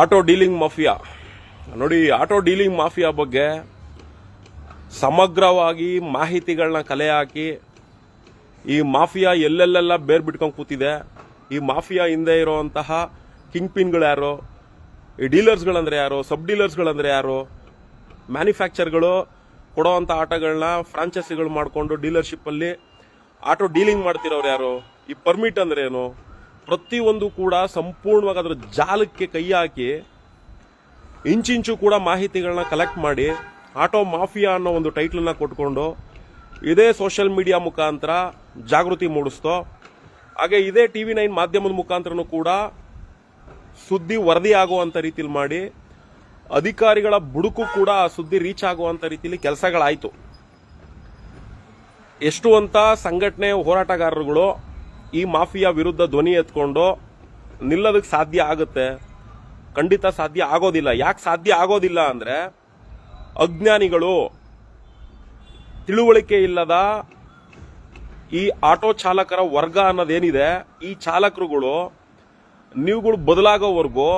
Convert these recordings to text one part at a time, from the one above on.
Auto dealing mafia. ನೋಡಿ, auto dealing mafia ಬಗ್ಗೆ ಸಮಗ್ರವಾಗಿ ಮಾಹಿತಿಗಳನ್ನ ಕಲೆ ಹಾಕಿ ಈ ಮಾಫಿಯಾ ಎಲ್ಲೆಲ್ಲೆಲ್ಲ ಬೇರ್ ಬಿಟ್ಕೊಂಡು ಕೂತಿದೆ. ಈ ಮಾಫಿಯಾ ಹಿಂದೆ ಇರುವಂತಹ ಕಿಂಗ್ ಪಿನ್ಗಳು ಯಾರು? ಈ ಡೀಲರ್ಸ್ಗಳಂದ್ರೆ ಯಾರು? ಸಬ್ ಡೀಲರ್ಸ್ಗಳಂದ್ರೆ ಯಾರು? ಮ್ಯಾನುಫ್ಯಾಕ್ಚರ್ಗಳು ಕೊಡೋವಂಥ ಆಟೋಗಳನ್ನ ಫ್ರಾಂಚೈಸಿಗಳು ಮಾಡಿಕೊಂಡು ಡೀಲರ್ಶಿಪ್ಪಲ್ಲಿ ಆಟೋ ಡೀಲಿಂಗ್ ಮಾಡ್ತಿರೋರು ಯಾರು? ಈ ಪರ್ಮಿಟ್ ಅಂದ್ರೆ ಏನು ಪ್ರತಿಯೊಂದು ಕೂಡ ಸಂಪೂರ್ಣವಾಗಿ ಅದರ ಜಾಲಕ್ಕೆ ಕೈ ಹಾಕಿ ಇಂಚಿಂಚು ಕೂಡ ಮಾಹಿತಿಗಳನ್ನ ಕಲೆಕ್ಟ್ ಮಾಡಿ ಆಟೋ ಮಾಫಿಯಾ ಅನ್ನೋ ಒಂದು ಟೈಟ್ಲನ್ನ ಕೊಟ್ಕೊಂಡು ಇದೇ ಸೋಷಿಯಲ್ ಮೀಡಿಯಾ ಮುಖಾಂತರ ಜಾಗೃತಿ ಮೂಡಿಸ್ತೋ. ಹಾಗೆ ಇದೇ ಟಿ ವಿ ನೈನ್ ಮಾಧ್ಯಮದ ಮುಖಾಂತರನೂ ಕೂಡ ಸುದ್ದಿ ವರದಿ ಆಗುವಂಥ ರೀತಿಲಿ ಮಾಡಿ ಅಧಿಕಾರಿಗಳ ಬುಡುಕು ಕೂಡ ಆ ಸುದ್ದಿ ರೀಚ್ ಆಗುವಂಥ ರೀತಿಲಿ ಕೆಲಸಗಳಾಯಿತು. ಎಷ್ಟು ಅಂತ ಸಂಘಟನೆ ಹೋರಾಟಗಾರರುಗಳು ಈ ಮಾಫಿಯಾ ವಿರುದ್ಧ ಧ್ವನಿ ಎತ್ಕೊಂಡು ನಿಲ್ಲೋದಕ್ಕೆ ಸಾಧ್ಯ ಆಗುತ್ತೆ. ಖಂಡಿತ ಸಾಧ್ಯ ಆಗೋದಿಲ್ಲ. ಯಾಕೆ ಸಾಧ್ಯ ಆಗೋದಿಲ್ಲ ಅಂದರೆ ಅಜ್ಞಾನಿಗಳು ತಿಳುವಳಿಕೆ ಇಲ್ಲದ ಈ ಆಟೋ ಚಾಲಕರ ವರ್ಗ ಅನ್ನೋದೇನಿದೆ. ಈ ಚಾಲಕರುಗಳು, ನೀವುಗಳು ಬದಲಾಗೋವರೆಗೂ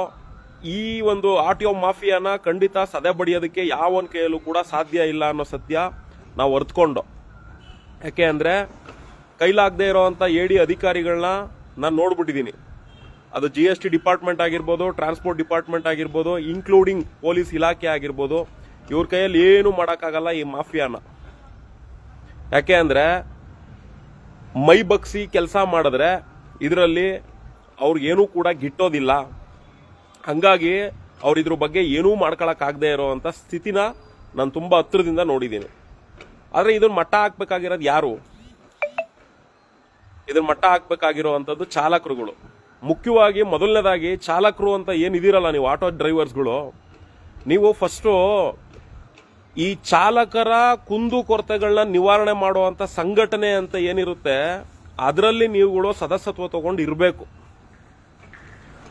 ಈ ಒಂದು ಆಟೋ ಮಾಫಿಯಾನ ಖಂಡಿತ ಸದೆ ಬಡಿಯೋದಕ್ಕೆ ಯಾವನ್ ಕೈಯಲ್ಲೂ ಕೂಡ ಸಾಧ್ಯ ಇಲ್ಲ ಅನ್ನೋ ಸತ್ಯ ನಾವು ಅರ್ತ್ಕೊಂಡು. ಯಾಕೆ ಅಂದ್ರೆ ಕೈಲಾಗದೆ ಇರೋವಂಥ ಎಡಿ ಅಧಿಕಾರಿಗಳನ್ನ ನಾನು ನೋಡ್ಬಿಟ್ಟಿದ್ದೀನಿ ಅದು ಜಿ ಎಸ್ ಟಿ ಡಿಪಾರ್ಟ್ಮೆಂಟ್ ಆಗಿರ್ಬೋದು, ಟ್ರಾನ್ಸ್ಪೋರ್ಟ್ ಡಿಪಾರ್ಟ್ಮೆಂಟ್ ಆಗಿರ್ಬೋದು ಇನ್ಕ್ಲೂಡಿಂಗ್ ಪೊಲೀಸ್ ಇಲಾಖೆ ಆಗಿರ್ಬೋದು, ಇವ್ರ ಕೈಯಲ್ಲಿ ಏನು ಮಾಡೋಕ್ಕಾಗಲ್ಲ ಈ ಮಾಫಿಯಾನ. ಯಾಕೆ ಅಂದರೆ, ಮೈ ಬಗ್ಸಿ ಕೆಲಸ ಮಾಡಿದ್ರೆ ಇದರಲ್ಲಿ ಅವ್ರಿಗೇನೂ ಕೂಡ ಗಿಟ್ಟೋದಿಲ್ಲ. ಹಂಗಾಗಿ ಅವ್ರು ಇದ್ರ ಬಗ್ಗೆ ಏನೂ ಮಾಡ್ಕೊಳಕ್ಕಾಗದೇ ಇರೋವಂಥ ಸ್ಥಿತಿನ ನಾನು ತುಂಬ ಹತ್ತಿರದಿಂದ ನೋಡಿದ್ದೀನಿ ಆದರೆ ಇದನ್ನು ಮಟ್ಟ ಹಾಕ್ಬೇಕಾಗಿರೋದು ಯಾರು? ಇದನ್ನ ಮಟ್ಟ ಹಾಕ್ಬೇಕಾಗಿರುವಂಥದ್ದು ಚಾಲಕರುಗಳು. ಮುಖ್ಯವಾಗಿ ಮೊದಲನೇದಾಗಿ ಚಾಲಕರು ಅಂತ ಏನಿದಿರಲ್ಲ ನೀವು ಆಟೋ ಡ್ರೈವರ್ಸ್ಗಳು, ನೀವು ಫಸ್ಟು ಈ ಚಾಲಕರ ಕುಂದು ಕೊರತೆಗಳನ್ನ ನಿವಾರಣೆ ಮಾಡುವಂತ ಸಂಘಟನೆ ಅಂತ ಏನಿರುತ್ತೆ, ಅದರಲ್ಲಿ ನೀವುಗಳು ಸದಸ್ಯತ್ವ ತಗೊಂಡು ಇರಬೇಕು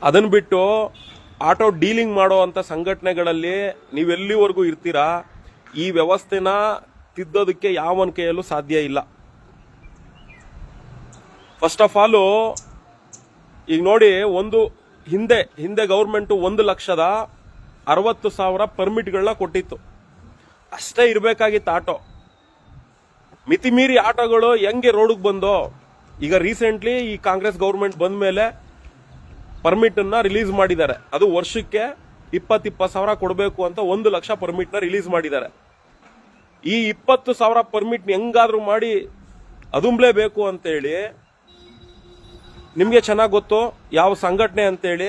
ಅದನ್ನ ಬಿಟ್ಟು ಆಟೋ ಡೀಲಿಂಗ್ ಮಾಡುವಂತ ಸಂಘಟನೆಗಳಲ್ಲಿ ನೀವೆಲ್ಲಿವರೆಗೂ ಇರ್ತೀರಾ, ಈ ವ್ಯವಸ್ಥೆನ ತಿದ್ದೋದಕ್ಕೆ ಯಾವನ ಕೈಯಲ್ಲೂ ಸಾಧ್ಯ ಇಲ್ಲ. ಫಸ್ಟ್ ಆಫ್ ಆಲು ಈಗ ನೋಡಿ, ಒಂದು ಹಿಂದೆ ಹಿಂದೆ ಗೌರ್ಮೆಂಟು ಒಂದು ಲಕ್ಷದ ಅರವತ್ತು ಸಾವಿರ ಪರ್ಮಿಟ್ಗಳನ್ನ ಕೊಟ್ಟಿತ್ತು. ಅಷ್ಟೇ ಇರಬೇಕಾಗಿತ್ತು ಆಟೋ. ಮಿತಿ ಮೀರಿ ಆಟೋಗಳು ಹೆಂಗೆ ರೋಡಿಗೆ ಬಂದೋ, ಈಗ ರೀಸೆಂಟ್ಲಿ ಈ ಕಾಂಗ್ರೆಸ್ ಗೌರ್ಮೆಂಟ್ ಬಂದ ಮೇಲೆ ಪರ್ಮಿಟ್ ಅನ್ನ ರಿಲೀಸ್ ಮಾಡಿದ್ದಾರೆ. ಅದು ವರ್ಷಕ್ಕೆ ಇಪ್ಪತ್ತು ಇಪ್ಪತ್ತು ಸಾವಿರ ಕೊಡಬೇಕು ಅಂತ ಒಂದು ಲಕ್ಷ ಪರ್ಮಿಟ್ನ ರಿಲೀಸ್ ಮಾಡಿದ್ದಾರೆ. ಈ ಇಪ್ಪತ್ತು ಸಾವಿರ ಪರ್ಮಿಟ್ ಹೆಂಗಾದ್ರೂ ಮಾಡಿ, ಅದುಂಬ್ಲೇಬೇಕು ಅಂತೇಳಿ ನಿಮಗೆ ಚೆನ್ನಾಗಿ ಗೊತ್ತು, ಯಾವ ಸಂಘಟನೆ ಅಂತೇಳಿ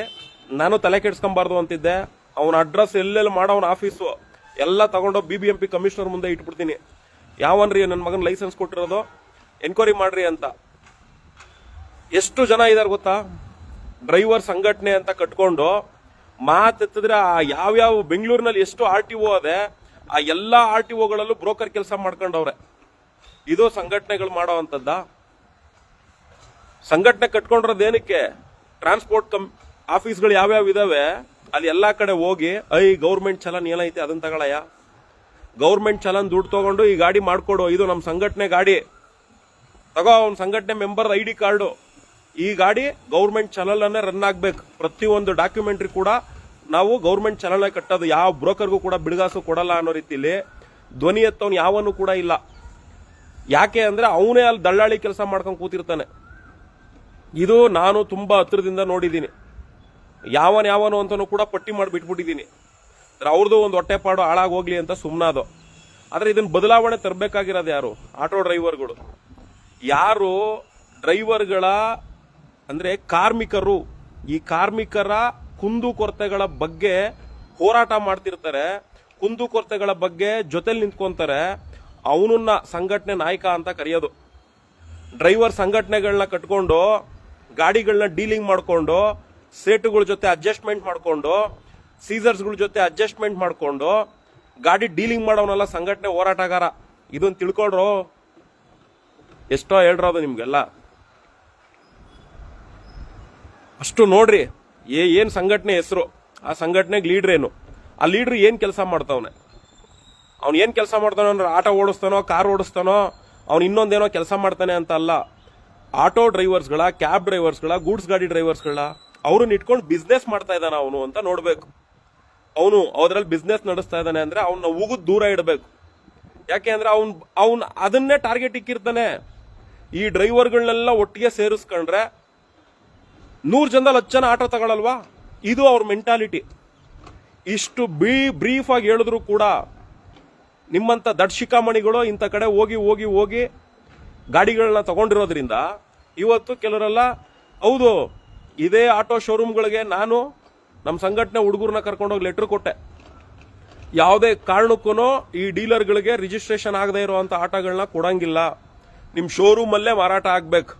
ನಾನು ತಲೆ ಕೆಡಿಸ್ಕೊಂಬಾರ್ದು ಅಂತಿದ್ದೆ. ಅವನ ಅಡ್ರೆಸ್ ಎಲ್ಲೆಲ್ಲಿ ಮಾಡೋನ ಆಫೀಸು ಎಲ್ಲ ತಗೊಂಡು B B M P commissioner ಮುಂದೆ ಇಟ್ಬಿಡ್ತೀನಿ. ಯಾವನ್ರಿ ನನ್ನ ಮಗನ ಲೈಸೆನ್ಸ್ ಕೊಟ್ಟಿರೋದು? ಎನ್ಕ್ವೈರಿ ಮಾಡ್ರಿ ಅಂತ. ಎಷ್ಟು ಜನ ಇದ್ದಾರೆ ಗೊತ್ತಾ? ಡ್ರೈವರ್ ಸಂಘಟನೆ ಅಂತ ಕಟ್ಕೊಂಡು ಮಾತೆತ್ತಿದ್ರೆ ಆ ಯಾವ್ಯಾವ ಬೆಂಗಳೂರಿನಲ್ಲಿ ಎಷ್ಟು ಆರ್ ಟಿ ಓ ಅದೆ, ಆ ಎಲ್ಲಾ ಆರ್ ಟಿ ಒಗಳಲ್ಲೂ ಬ್ರೋಕರ್ ಕೆಲಸ ಮಾಡ್ಕೊಂಡವ್ರೆ. ಇದು ಸಂಘಟನೆಗಳು ಮಾಡೋ ಮಾಡೋವಂಥದ್ದಾ ಸಂಘಟನೆ ಕಟ್ಕೊಂಡಿರೋದು ಏನಕ್ಕೆ? ಟ್ರಾನ್ಸ್ಪೋರ್ಟ್ ಕಂ ಆಫೀಸ್ಗಳು ಯಾವ್ಯಾವ ಇದಾವೆ? ಅಲ್ಲಿ ಎಲ್ಲಾ ಕಡೆ ಹೋಗಿ, ಐ, ಗೌರ್ಮೆಂಟ್ ಚಲನ್ ಏನೈತೆ ಅದನ್ನ ತಗೊಳಯ್ಯ. ಗೌರ್ಮೆಂಟ್ ಚಲನ್ ದುಡ್ಡು ತಗೊಂಡು ಈ ಗಾಡಿ ಮಾಡ್ಕೊಡು, ಇದು ನಮ್ಮ ಸಂಘಟನೆ ಗಾಡಿ. ತಗೋ ಅವ್ನ ಸಂಘಟನೆ ಮೆಂಬರ್ ಐ ಡಿ ಕಾರ್ಡು. ಈ ಗಾಡಿ ಗೌರ್ಮೆಂಟ್ ಚಾನಲ್ ರನ್ ಆಗ್ಬೇಕು. ಪ್ರತಿಯೊಂದು ಡಾಕ್ಯುಮೆಂಟ್ರಿ ಕೂಡ ನಾವು ಗೌರ್ಮೆಂಟ್ ಚಲನ ಕಟ್ಟೋದು. ಯಾವ ಬ್ರೋಕರ್ಗೂ ಕೂಡ ಬಿಡುಗಾಸು ಕೊಡಲ್ಲ ಅನ್ನೋ ರೀತಿಲಿ ಧ್ವನಿ ಎತ್ತವನು ಯಾವನು ಕೂಡ ಇಲ್ಲ. ಯಾಕೆ ಅಂದ್ರೆ ಅವನೇ ಅಲ್ಲಿ ದಳ್ಳಾಳಿ ಕೆಲಸ ಮಾಡ್ಕೊಂಡು ಕೂತಿರ್ತಾನೆ. ಇದು ನಾನು ತುಂಬಾ ಹತ್ತಿರದಿಂದ ನೋಡಿದ್ದೀನಿ. ಯಾವನ್ ಯಾವನು ಅಂತಲೂ ಕೂಡ ಪಟ್ಟಿ ಮಾಡಿ ಬಿಟ್ಬಿಟ್ಟಿದ್ದೀನಿ. ಅವ್ರದ್ದು ಒಂದು ಹೊಟ್ಟೆಪಾಡು ಹಾಳಾಗಿ ಹೋಗ್ಲಿ ಅಂತ ಸುಮ್ಮನಾದು ಆದರೆ ಇದನ್ನು ಬದಲಾವಣೆ ತರಬೇಕಾಗಿರೋದು ಯಾರು? ಆಟೋ ಡ್ರೈವರ್ಗಳು. ಯಾರು ಡ್ರೈವರ್ಗಳ ಅಂದ್ರೆ ಕಾರ್ಮಿಕರು, ಈ ಕಾರ್ಮಿಕರ ಕುಂದು ಕೊರತೆಗಳ ಬಗ್ಗೆ ಹೋರಾಟ ಮಾಡ್ತಿರ್ತಾರೆ, ಕುಂದು ಕೊರತೆಗಳ ಬಗ್ಗೆ ಜೊತೆಲಿ ನಿಂತ್ಕೊಂತಾರೆ, ಅವನನ್ನ ಸಂಘಟನೆ ನಾಯಕ ಅಂತ ಕರೆಯೋದು. ಡ್ರೈವರ್ ಸಂಘಟನೆಗಳನ್ನ ಕಟ್ಕೊಂಡು ಗಾಡಿಗಳನ್ನ ಡೀಲಿಂಗ್ ಮಾಡಿಕೊಂಡು ಸೇಟುಗಳ ಜೊತೆ ಅಡ್ಜಸ್ಟ್ಮೆಂಟ್ ಮಾಡಿಕೊಂಡು, ಸೀಸರ್ಸ್ಗಳ ಜೊತೆ ಅಡ್ಜಸ್ಟ್ಮೆಂಟ್ ಮಾಡಿಕೊಂಡು, ಗಾಡಿ ಡೀಲಿಂಗ್ ಮಾಡೋನಲ್ಲ ಸಂಘಟನೆ ಹೋರಾಟಗಾರ. ಇದನ್ನು ತಿಳ್ಕೊಳ್ರು? ಎಷ್ಟೋ ಹೇಳ್ರೋದು ನಿಮಗೆಲ್ಲ. ಅಷ್ಟು ನೋಡ್ರಿ, ಏ ಏನ್ ಸಂಘಟನೆ ಹೆಸರು? ಆ ಸಂಘಟನೆಗೆ ಲೀಡ್ರ್ ಏನು? ಆ ಲೀಡ್ರ್ ಏನು ಕೆಲಸ ಮಾಡ್ತಾವನೆ? ಅವ್ನು ಏನು ಕೆಲಸ ಮಾಡ್ತಾನೋ ಅಂದ್ರೆ ಆಟೋ ಓಡಿಸ್ತಾನೋ, ಕಾರ್ ಓಡಿಸ್ತಾನೋ, ಅವ್ನು ಇನ್ನೊಂದೇನೋ ಕೆಲಸ ಮಾಡ್ತಾನೆ ಅಂತ ಅಲ್ಲ. ಆಟೋ ಡ್ರೈವರ್ಸ್ಗಳ, ಕ್ಯಾಬ್ ಡ್ರೈವರ್ಸ್ಗಳ, ಗೂಡ್ಸ್ ಗಾಡಿ ಡ್ರೈವರ್ಸ್ಗಳ, ಅವ್ರನ್ನ ಇಟ್ಕೊಂಡು ಬಿಸ್ನೆಸ್ ಮಾಡ್ತಾ ಇದ್ದಾನ ಅವನು ಅಂತ ನೋಡ್ಬೇಕು. ಅವನು ಅದ್ರಲ್ಲಿ ಬಿಸ್ನೆಸ್ ನಡೆಸ್ತಾ ಇದ್ದಾನೆ ಅಂದ್ರೆ ಅವನ್ನ ಉಗುದ್ ದೂರ ಇಡಬೇಕು. ಯಾಕೆ ಅಂದ್ರೆ ಅವ್ನ್ ಅವ್ನ್ ಅದನ್ನೇ ಟಾರ್ಗೆಟ್ ಇಕ್ಕಿರ್ತಾನೆ. ಈ ಡ್ರೈವರ್ಗಳನ್ನೆಲ್ಲ ಒಟ್ಟಿಗೆ ಸೇರಿಸ್ಕೊಂಡ್ರೆ ನೂರು ಜನದಲ್ಲಿ ಹತ್ತು ಜನ ಆಟೋ ತಗೊಳಲ್ವಾ? ಇದು ಅವ್ರ ಮೆಂಟಾಲಿಟಿ ಇಷ್ಟು ಬಿ ಬ್ರೀಫ್ ಆಗಿ ಹೇಳಿದ್ರು ಕೂಡ ನಿಮ್ಮಂತ ದಡ್ಶಿಕಾಮಣಿಗಳು ಇಂಥ ಕಡೆ ಹೋಗಿ ಹೋಗಿ ಹೋಗಿ ಗಾಡಿಗಳನ್ನ ತಗೊಂಡಿರೋದ್ರಿಂದ ಇವತ್ತು ಕೆಲವರೆಲ್ಲ, ಹೌದು, ಇದೇ ಆಟೋ ಶೋರೂಮ್ಗಳಿಗೆ ನಾನು ನಮ್ಮ ಸಂಘಟನೆ ಹುಡುಗರನ್ನ ಕರ್ಕೊಂಡೋಗಿ ಲೆಟರ್ ಕೊಟ್ಟೆ. ಯಾವುದೇ ಕಾರಣಕ್ಕೂ ಈ ಡೀಲರ್ಗಳಿಗೆ ರಿಜಿಸ್ಟ್ರೇಷನ್ ಆಗದೆ ಇರುವಂತ ಆಟೋಗಳನ್ನ ಕೊಡಂಗಿಲ್ಲ. ನಿಮ್ಮ ಶೋರೂಮಲ್ಲೇ ಮಾರಾಟ ಆಗ್ಬೇಕು.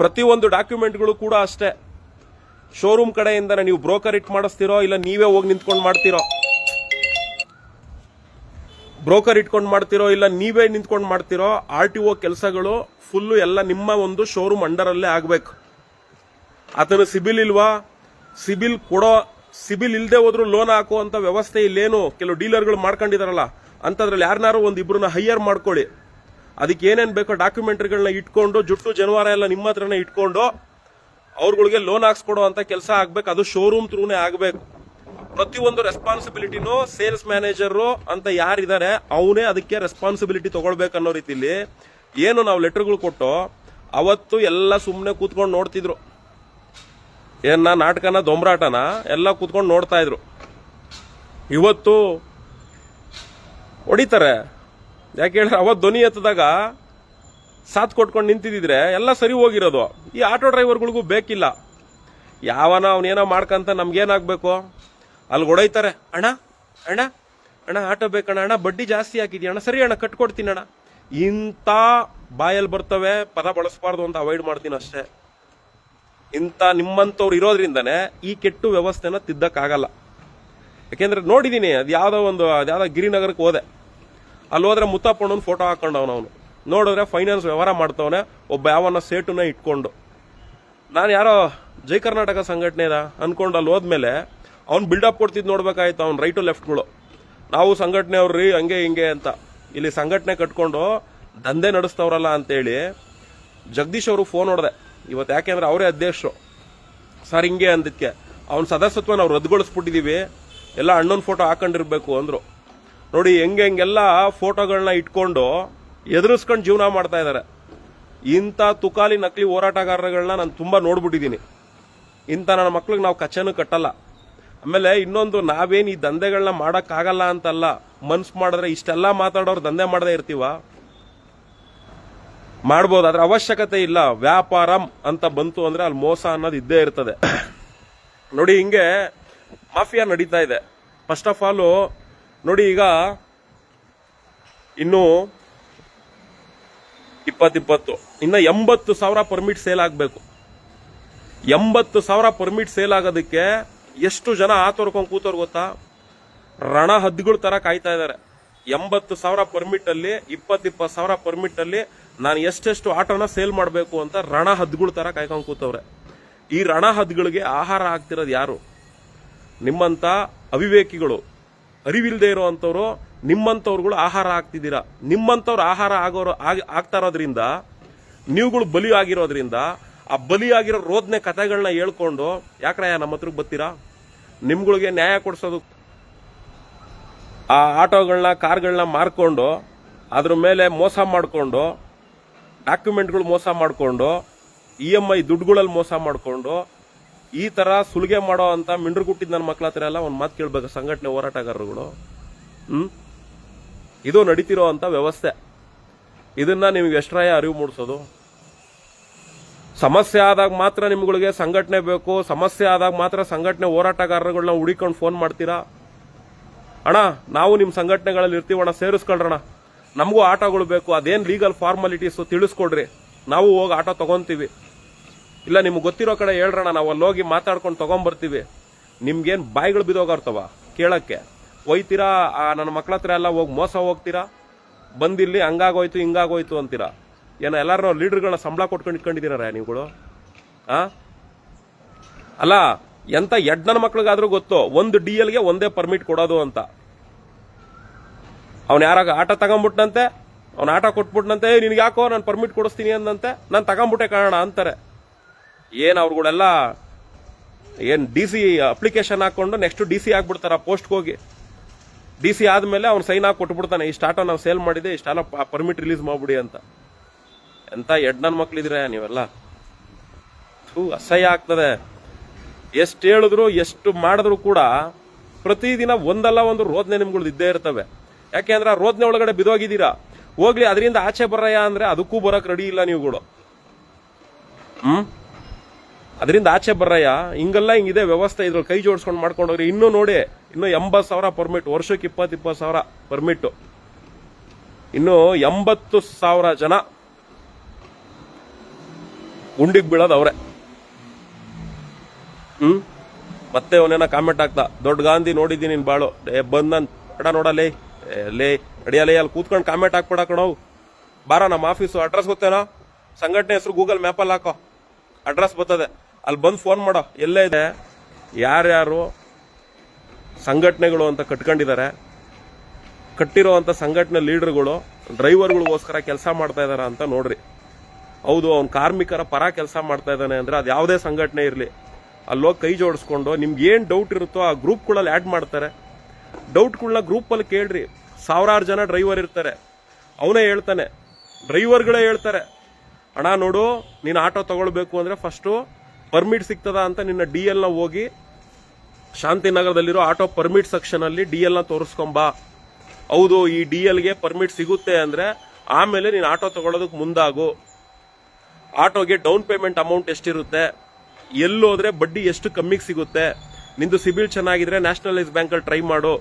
ಪ್ರತಿಯೊಂದು ಡಾಕ್ಯುಮೆಂಟ್ಗಳು ಕೂಡ ಅಷ್ಟೇ. ಶೋರೂಮ್ ಕಡೆಯಿಂದ ನೀವು ಬ್ರೋಕರ್ ಇಟ್ ಮಾಡಿಸ್ತಿರೋ ಇಲ್ಲ ನೀವೇ ಹೋಗಿ ನಿಂತ್ಕೊಂಡು ಮಾಡ್ತಿರೋ? ಬ್ರೋಕರ್ ಇಟ್ಕೊಂಡು ಮಾಡ್ತಿರೋ ಇಲ್ಲ ನೀವೇ ನಿಂತ್ಕೊಂಡು ಮಾಡ್ತಿರೋ ಆರ್ ಟಿ ಒ ಕೆಲಸಗಳು ಫುಲ್ಲು ಎಲ್ಲ ನಿಮ್ಮ ಒಂದು ಶೋರೂಮ್ ಅಂಡರಲ್ಲೇ ಆಗಬೇಕು. ಆತನ ಸಿಬಿಲ್ ಇಲ್ವಾ? ಸಿಬಿಲ್ ಕೊಡೋ, ಸಿಬಿಲ್ ಇಲ್ಲದೆ ಹೋದ್ರು ಲೋನ್ ಹಾಕುವಂಥ ವ್ಯವಸ್ಥೆ ಇಲ್ಲೇನು? ಕೆಲವು ಡೀಲರ್ಗಳು ಮಾಡ್ಕೊಂಡಿದಾರಲ್ಲ, ಅಂತದ್ರಲ್ಲಿ ಯಾರನ್ನಾರು ಒಂದು ಇಬ್ಬರನ್ನ ಹೈಯರ್ ಮಾಡ್ಕೊಳ್ಳಿ. ಅದಕ್ಕೆ ಏನೇನ್ ಬೇಕೋ ಡಾಕ್ಯುಮೆಂಟ್ರಿಗಳನ್ನ ಇಟ್ಕೊಂಡು, ಜುಟ್ಟು, ಜನವಾರ ಎಲ್ಲ ನಿಮ್ಮ ಹತ್ರನೇ ಇಟ್ಕೊಂಡು, ಅವ್ರಗಳಿಗೆ ಲೋನ್ ಹಾಕ್ಸ್ಕೊಡೋ ಅಂತ ಕೆಲಸ ಆಗ್ಬೇಕು. ಅದು ಶೋರೂಮ್ ಥ್ರೂನೇ ಆಗ್ಬೇಕು. ಪ್ರತಿಯೊಂದು ರೆಸ್ಪಾನ್ಸಿಬಿಲಿಟಿನೂ ಸೇಲ್ಸ್ ಮ್ಯಾನೇಜರು ಅಂತ ಯಾರಿದ್ದಾರೆ, ಅವನೇ ಅದಕ್ಕೆ ರೆಸ್ಪಾನ್ಸಿಬಿಲಿಟಿ ತಗೊಳ್ಬೇಕು ಅನ್ನೋ ರೀತಿಲಿ ಏನು ನಾವು ಲೆಟರ್ಗಳು ಕೊಟ್ಟು ಅವತ್ತು ಎಲ್ಲ ಸುಮ್ಮನೆ ಕೂತ್ಕೊಂಡು ನೋಡ್ತಿದ್ರು. ಏನ ನಾಟಕನ, ದೊಂಬರಾಟನ, ಎಲ್ಲ ಕೂತ್ಕೊಂಡು ನೋಡ್ತಾ ಇದ್ರು. ಇವತ್ತು ಹೊಡಿತಾರೆ. ಯಾಕೆ ಹೇಳಿದ್ರೆ ಅವತ್ತು ಧ್ವನಿ ಎತ್ತದಾಗ ಸಾಥ್ ಕೊಟ್ಕೊಂಡು ನಿಂತಿದ್ರೆ ಎಲ್ಲ ಸರಿ ಹೋಗಿರೋದು. ಈ ಆಟೋ ಡ್ರೈವರ್ಗಳಿಗೂ ಬೇಕಿಲ್ಲ. ಯಾವನ ಅವನೇನೋ ಮಾಡ್ಕಂತ ನಮ್ಗೇನಾಗಬೇಕು? ಅಲ್ಲಿ ಹೊಡೈತಾರೆ, ಅಣ್ಣ ಅಣ್ಣ ಅಣ್ಣ, ಆಟೋ ಬೇಕಣ್ಣ, ಅಣ್ಣ, ಬಡ್ಡಿ ಜಾಸ್ತಿ ಹಾಕಿದ್ಯಾ, ಅಣ್ಣ, ಸರಿ ಅಣ್ಣ, ಕಟ್ಕೊಡ್ತೀನಿ ಅಣ್ಣ. ಇಂಥ ಬಾಯಲ್ಲಿ ಬರ್ತವೆ, ಪದ ಬಳಸಬಾರ್ದು ಅಂತ ಅವಾಯ್ಡ್ ಮಾಡ್ತೀನಿ ಅಷ್ಟೇ. ಇಂಥ ನಿಮ್ಮಂಥವ್ರು ಇರೋದ್ರಿಂದನೇ ಈ ಕೆಟ್ಟು ವ್ಯವಸ್ಥೆನ ತಿದ್ದಕ್ಕಾಗಲ್ಲ. ಯಾಕೆಂದ್ರೆ ನೋಡಿದ್ದೀನಿ ಅದು ಯಾವುದೋ ಒಂದು ಅದ್ಯಾವುದೋ ಗಿರಿನಗರಕ್ಕೆ ಹೋದೆ. ಅಲ್ಲಿ ಹೋದ್ರೆ ಮುತ್ತಪ್ಪಣ್ಣನ ಫೋಟೋ ಹಾಕೊಂಡವನು ಅವನು. ನೋಡಿದ್ರೆ ಫೈನಾನ್ಸ್ ವ್ಯವಹಾರ ಮಾಡ್ತವನೆ, ಒಬ್ಬ ಯಾವನ ಸೇಟುನ ಇಟ್ಕೊಂಡು. ನಾನು ಯಾರೋ ಜೈ ಕರ್ನಾಟಕ ಸಂಘಟನೆ ಅದ ಅನ್ಕೊಂಡು ಅಲ್ಲಿ ಹೋದ್ಮೇಲೆ ಅವ್ನು ಬಿಲ್ಡಪ್ ಕೊಡ್ತಿದ್ ನೋಡ್ಬೇಕಾಯ್ತು, ಅವ್ನು ರೈಟು ಲೆಫ್ಟ್ಗಳು ನಾವು ಸಂಘಟನೆ ರೀ ಹಂಗೆ ಹಿಂಗೆ ಅಂತ. ಇಲ್ಲಿ ಸಂಘಟನೆ ಕಟ್ಕೊಂಡು ದಂಧೆ ನಡೆಸ್ತವ್ರಲ್ಲ ಅಂತೇಳಿ ಜಗದೀಶ್ ಅವರು ಫೋನ್ ಹೊಡೆದೆ. ಇವತ್ತು ಯಾಕೆಂದ್ರೆ ಅವರೇ ಅಧ್ಯಕ್ಷರು. ಸರ್ ಹಿಂಗೆ ಅಂದಿದ್ಕೆ. ಅವ್ನ ಸದಸ್ಯತ್ವ ನಾವು ರದ್ದುಗೊಳಿಸ್ಬಿಟ್ಟಿದ್ದೀವಿ ಎಲ್ಲ ಅಣ್ಣನ ಫೋಟೋ ಹಾಕೊಂಡಿರ್ಬೇಕು ಅಂದರು. ನೋಡಿ, ಹೆಂಗೆ ಹೆಂಗೆಲ್ಲ ಫೋಟೋಗಳನ್ನ ಇಟ್ಕೊಂಡು ಎದುರಿಸ್ಕೊಂಡು ಜೀವನ ಮಾಡ್ತಾ ಇದ್ದಾರೆ ಇಂಥ ತುಕಾಲಿ ನಕಲಿ ಹೋರಾಟಗಾರಗಳನ್ನ ನಾನು ತುಂಬ ನೋಡ್ಬಿಟ್ಟಿದ್ದೀನಿ ಇಂಥ ನನ್ನ ಮಕ್ಳಿಗೆ ನಾವು ಕಚ್ಚನೂ ಕಟ್ಟಲ್ಲ. ಆಮೇಲೆ ಇನ್ನೊಂದು ನಾವೇನು ಈ ದಂಧೆಗಳನ್ನ ಮಾಡೋಕ್ಕಾಗಲ್ಲ ಅಂತಲ್ಲ, ಮನ್ಸು ಮಾಡಿದ್ರೆ ಇಷ್ಟೆಲ್ಲ ಮಾತಾಡೋರು ದಂಧೆ ಮಾಡದೇ ಇರ್ತೀವ? ಮಾಡ್ಬೋದು ಅದ್ರ ಅವಶ್ಯಕತೆ ಇಲ್ಲ. ವ್ಯಾಪಾರಂ ಅಂತ ಬಂತು ಅಂದ್ರೆ ಅಲ್ಲಿ ಮೋಸ ಅನ್ನೋದು ಇದ್ದೇ ಇರ್ತದೆ. ನೋಡಿ, ಹಿಂಗೆ ಮಾಫಿಯಾ ನಡೀತಾ ಇದೆ. ಫಸ್ಟ್ ಆಫ್ ಆಲ್ ನೋಡಿ ಈಗ ಇನ್ನು ಇಪ್ಪತ್ತಿಪ್ಪತ್ತು, ಇನ್ನ ಎಂಬತ್ತು ಸಾವಿರ ಪರ್ಮಿಟ್ ಸೇಲ್ ಆಗಬೇಕು. ಎಂಬತ್ತು ಸಾವಿರ ಪರ್ಮಿಟ್ ಸೇಲ್ ಆಗೋದಕ್ಕೆ ಎಷ್ಟು ಜನ ಆತೋರ್ಕೊಂಡು ಕೂತವ್ರು ಗೊತ್ತಾ? ರಣ ಹದ್ಗಳ ತರ ಕಾಯ್ತಾ ಇದ್ದಾರೆ ಎಂಬತ್ತು ಸಾವಿರ ಪರ್ಮಿಟ್ ಅಲ್ಲಿ, ಇಪ್ಪತ್ತಿಪ್ಪತ್ತು ಸಾವಿರ ಪರ್ಮಿಟ್ ಅಲ್ಲಿ ನಾನು ಎಷ್ಟೆಷ್ಟು ಆಟೋನ ಸೇಲ್ ಮಾಡಬೇಕು ಅಂತ ರಣ ಹದ್ಗಳ ತರ ಕಾಯ್ಕೊಂಡು ಕೂತವ್ರೆ. ಈ ರಣ ಹದ್ಗಳಿಗೆ ಆಹಾರ ಆಗ್ತಿರೋದು ಯಾರು? ನಿಮ್ಮಂತ ಅವಿವೇಕಿಗಳು. ಅರಿವಿಲ್ದೇ ಇರುವಂತವ್ರು ನಿಮ್ಮಂಥವ್ರುಗಳು ಆಹಾರ ಆಗ್ತಿದ್ದೀರಾ ನಿಮ್ಮಂಥವ್ರು ಆಹಾರ ಆಗೋರು ಆಗ್- ಆಗ್ತಾ ಇರೋದ್ರಿಂದ, ನೀವುಗಳು ಬಲಿ ಆ ಬಲಿಯಾಗಿರೋ ರೋದ್ನೆ ಕಥೆಗಳನ್ನ ಹೇಳ್ಕೊಂಡು ಯಾಕ್ರಯ್ಯ ನಮ್ಮ ಹತ್ರಕ್ಕೆ ಬರ್ತೀರಾ? ನಿಮ್ಗಳಿಗೆ ನ್ಯಾಯ ಕೊಡ್ಸೋದು. ಆ ಆಟೋಗಳನ್ನ ಕಾರ್ಗಳನ್ನ ಮಾರ್ಕೊಂಡು, ಅದ್ರ ಮೇಲೆ ಮೋಸ ಮಾಡಿಕೊಂಡು, ಡಾಕ್ಯುಮೆಂಟ್ಗಳು ಮೋಸ ಮಾಡಿಕೊಂಡು, ಇ ಎಂ ಐ ದುಡ್ಡುಗಳಲ್ಲಿ ಮೋಸ ಮಾಡಿಕೊಂಡು, ಈ ಥರ ಸುಲಿಗೆ ಮಾಡೋ ಅಂತ ಮಿಂಡ್ರು ಗುಟ್ಟಿದ ನನ್ನ ಮಕ್ಳ ಹತ್ರ ಎಲ್ಲ ಒಂದು ಮಾತು ಕೇಳಬೇಕು, ಸಂಘಟನೆ ಹೋರಾಟಗಾರರುಗಳು. ಹ್ಞೂ ಇದು ನಡೀತಿರೋ ಅಂಥ ವ್ಯವಸ್ಥೆ. ಇದನ್ನು ನಿಮ್ಗೆ ಎಷ್ಟರಾಯ ಅರಿವು ಮೂಡಿಸೋದು? ಸಮಸ್ಯೆ ಆದಾಗ ಮಾತ್ರ ನಿಮ್ಗಳಿಗೆ ಸಂಘಟನೆ ಬೇಕು, ಸಮಸ್ಯೆ ಆದಾಗ ಮಾತ್ರ ಸಂಘಟನೆ ಹೋರಾಟಗಾರರುಗಳನ್ನ ಹುಡಿಕೊಂಡು ಫೋನ್ ಮಾಡ್ತೀರಾ? ಅಣ್ಣ, ನಾವು ನಿಮ್ಮ ಸಂಘಟನೆಗಳಲ್ಲಿ ಇರ್ತೀವಣ್ಣ ಸೇರಿಸ್ಕೊಳ್ರಣ ನಮಗೂ ಆಟೋಗಳು ಬೇಕು, ಅದೇನು ಲೀಗಲ್ ಫಾರ್ಮಾಲಿಟೀಸು ತಿಳಿಸ್ಕೊಡ್ರಿ. ನಾವು ಹೋಗಿ ಆಟೋ ತಗೊಂತೀವಿ. ಇಲ್ಲ, ನಿಮ್ಗೆ ಗೊತ್ತಿರೋ ಕಡೆ ಹೇಳ್ರಣ ನಾವು ಅಲ್ಲಿ ಹೋಗಿ ಮಾತಾಡ್ಕೊಂಡು ತೊಗೊಂಬರ್ತೀವಿ. ನಿಮ್ಗೇನು ಬಾಯಿಗಳು ಬಿದೋಗಾರ್ತವ ಕೇಳಕ್ಕೆ. ಒಯ್ತೀರಾ ನನ್ನ ಮಕ್ಳ ಹತ್ರ ಎಲ್ಲ ಹೋಗಿ ಮೋಸ ಹೋಗ್ತೀರಾ? ಬಂದಿಲ್ಲಿ ಹಂಗಾಗೋಯ್ತು ಹಿಂಗಾಗೋಯ್ತು ಅಂತೀರಾ? ಏನೋ ಎಲ್ಲಾರು ಲೀಡರ್ಗಳನ್ನ ಸಂಬಳ ಕೊಟ್ಕೊಂಡು ಇಟ್ಕೊಂಡಿದ್ದೀರ ನೀವುಗಳು? ಆ? ಅಲ್ಲ, ಎಂತ ಎಡ್ ನನ್ನ ಮಕ್ಳಿಗಾದ್ರೂ ಗೊತ್ತು, ಒಂದು ಡಿ ಎಲ್ಗೆ ಒಂದೇ ಪರ್ಮಿಟ್ ಕೊಡೋದು ಅಂತ. ಅವ್ನು ಯಾರಾಗ ಆಟ ತಗೊಂಬಿಟ್ನಂತೆ, ಅವ್ನ ಆಟ ಕೊಟ್ಬಿಟ್ನಂತೆ ನಿನ್ಗೆ ಯಾಕೋ ನಾನು ಪರ್ಮಿಟ್ ಕೊಡಿಸ್ತೀನಿ ಅಂದಂತೆ, ನಾನು ತಗೊಂಬಿಟ್ಟೆ ಕಾರಣ ಅಂತಾರೆ. ಏನು ಅವ್ರುಗಳೆಲ್ಲ, ಏನು ಡಿ ಸಿ ಅಪ್ಲಿಕೇಶನ್ ಹಾಕೊಂಡು ನೆಕ್ಸ್ಟ್ ಡಿ ಸಿ ಆಗ್ಬಿಡ್ತಾರೆ ಪೋಸ್ಟ್ಗೆ ಹೋಗಿ. ಡಿ ಸಿ ಆದ್ಮೇಲೆ ಅವ್ನು ಸೈನ್ ಹಾಕಿ ಕೊಟ್ಬಿಡ್ತಾನೆ ಆಟೋ ನಾವು ಸೇಲ್ ಮಾಡಿದೆ ಇಷ್ಟು ಆಟೋ ಪರ್ಮಿಟ್ ರಿಲೀಸ್ ಮಾಡ್ಬಿಡಿ ಅಂತ. ಎಂತ ಎಡ್ನನ್ ಮಕ್ಳಿದ್ರೆ ನೀವೆಲ್ಲ? ಥೂ, ಅಸಹ್ಯ ಆಗ್ತದೆ. ಎಷ್ಟು ಹೇಳಿದ್ರು, ಎಷ್ಟು ಮಾಡಿದ್ರು ಕೂಡ ಪ್ರತಿದಿನ ಒಂದಲ್ಲ ಒಂದು ರೋದನೆ ನಿಮ್ಗಳು ಇದ್ದೇ ಇರ್ತವೆ. ಯಾಕೆಂದ್ರೆ ಆ ರೋದನೆ ಒಳಗಡೆ ಬಿದೋಗಿದ್ದೀರಾ? ಹೋಗ್ಲಿ, ಅದರಿಂದ ಆಚೆ ಬರಯ್ಯ ಅಂದ್ರೆ ಅದಕ್ಕೂ ಬರಕ್ ರೆಡಿ ಇಲ್ಲ ನೀವುಗಳು ಹ್ಮ್? ಅದರಿಂದ ಆಚೆ ಬರ್ರಯ್ಯ. ಹಿಂಗೆಲ್ಲ ಹಿಂಗಿದೆ ವ್ಯವಸ್ಥೆ ಇದ್ರಲ್ಲಿ ಕೈ ಜೋಡಿಸ್ಕೊಂಡು ಮಾಡ್ಕೊಂಡು ಹೋಗ್ರಿ. ಇನ್ನೂ ನೋಡಿ, ಇನ್ನು ಎಂಬತ್ತು ಸಾವಿರ ಪರ್ಮಿಟ್ ವರ್ಷಕ್ಕೆ ಇಪ್ಪತ್ತು ಇಪ್ಪತ್ತು ಸಾವಿರ ಪರ್ಮಿಟ್ ಇನ್ನು ಎಂಬತ್ತು ಸಾವಿರ ಜನ ಗುಂಡಿಗೆ ಬೀಳೋದು ಅವರೇ. ಹ್ಮ್? ಮತ್ತೆ ಅವನೇನ ಕಾಮೆಂಟ್ ಆಗ್ತಾ ದೊಡ್ಡ ಗಾಂಧಿ ನೋಡಿದ್ದೀನಿ ನೀನು ಬಾಳು. ಏ, ಬಂದ್ ನನ್ ನೋಡಲೇ. ಲೇ ನಡಿಯಲೇ ಅಲ್ಲಿ ಕೂತ್ಕೊಂಡು ಕಾಮೆಂಟ್ ಹಾಕ್ಬಿಡ ಕಣವು ಬಾರ ನಮ್ಮ ಆಫೀಸು ಅಡ್ರೆಸ್ ಗೊತ್ತೇನೋ? ಸಂಘಟನೆ ಹೆಸರು ಗೂಗಲ್ ಮ್ಯಾಪಲ್ಲಿ ಹಾಕೋ. ಅಡ್ರೆಸ್ ಬರ್ತದೆ. ಅಲ್ಲಿ ಬಂದು ಫೋನ್ ಮಾಡೋ. ಎಲ್ಲೇ ಇದೆ? ಯಾರ್ಯಾರು ಸಂಘಟನೆಗಳು ಅಂತ ಕಟ್ಕೊಂಡಿದ್ದಾರೆ ಕಟ್ಟಿರುವಂತ ಸಂಘಟನೆ ಲೀಡರ್ಗಳು ಡ್ರೈವರ್ಗಳಿಗೋಸ್ಕರ ಕೆಲಸ ಮಾಡ್ತಾ ಇದಾರ ಅಂತ ನೋಡ್ರಿ. ಹೌದು, ಅವ್ನು ಕಾರ್ಮಿಕರ ಪರ ಕೆಲಸ ಮಾಡ್ತಾ ಇದ್ದಾನೆ ಅಂದ್ರೆ ಅದು ಯಾವುದೇ ಸಂಘಟನೆ ಇರಲಿ. ಅಲ್ಲೋಗಿ ಕೈ ಜೋಡಿಸ್ಕೊಂಡು ನಿಮ್ಗೆ ಏನು ಡೌಟ್ ಇರುತ್ತೋ ಆ ಗ್ರೂಪ್ಗಳಲ್ಲಿ ಆ್ಯಡ್ ಮಾಡ್ತಾರೆ. ಡೌಟ್ಗಳನ್ನ ಗ್ರೂಪಲ್ಲಿ ಕೇಳ್ರಿ. ಸಾವಿರಾರು ಜನ ಡ್ರೈವರ್ ಇರ್ತಾರೆ. ಅವನೇ ಹೇಳ್ತಾನೆ. ಡ್ರೈವರ್ಗಳೇ ಹೇಳ್ತಾರೆ. ಅಣ್ಣ ನೋಡು, ನೀನು ಆಟೋ ತಗೊಳ್ಬೇಕು ಅಂದ್ರೆ ಫಸ್ಟು ಪರ್ಮಿಟ್ ಸಿಗ್ತದ ಅಂತ ನಿನ್ನ ಡಿ ಎಲ್ನ ಹೋಗಿ ಶಾಂತಿನಗರದಲ್ಲಿರೋ ಆಟೋ ಪರ್ಮಿಟ್ ಸೆಕ್ಷನ್ ಅಲ್ಲಿ ಡಿ ಎಲ್ನ ತೋರಿಸ್ಕೊಂಬಾ ಹೌದು, ಈ ಡಿ ಎಲ್ಗೆ ಪರ್ಮಿಟ್ ಸಿಗುತ್ತೆ ಅಂದ್ರೆ ಆಮೇಲೆ ನೀನು ಆಟೋ ತಗೊಳ್ಳೋದಕ್ಕೆ ಮುಂದಾಗು. ಆಟೋಗೆ ಡೌನ್ ಪೇಮೆಂಟ್ ಅಮೌಂಟ್ ಎಷ್ಟಿರುತ್ತೆ, ಎಲ್ಲೋದ್ರೆ ಬಡ್ಡಿ ಎಷ್ಟು ಕಮ್ಮಿಗೆ ಸಿಗುತ್ತೆ, ನಿಂದು ಸಿಬಿಲ್ ಚೆನ್ನಾಗಿದ್ರೆ ನ್ಯಾಷನಲೈಸ್ ಬ್ಯಾಂಕಲ್ಲಿ ಟ್ರೈ ಮಾಡು,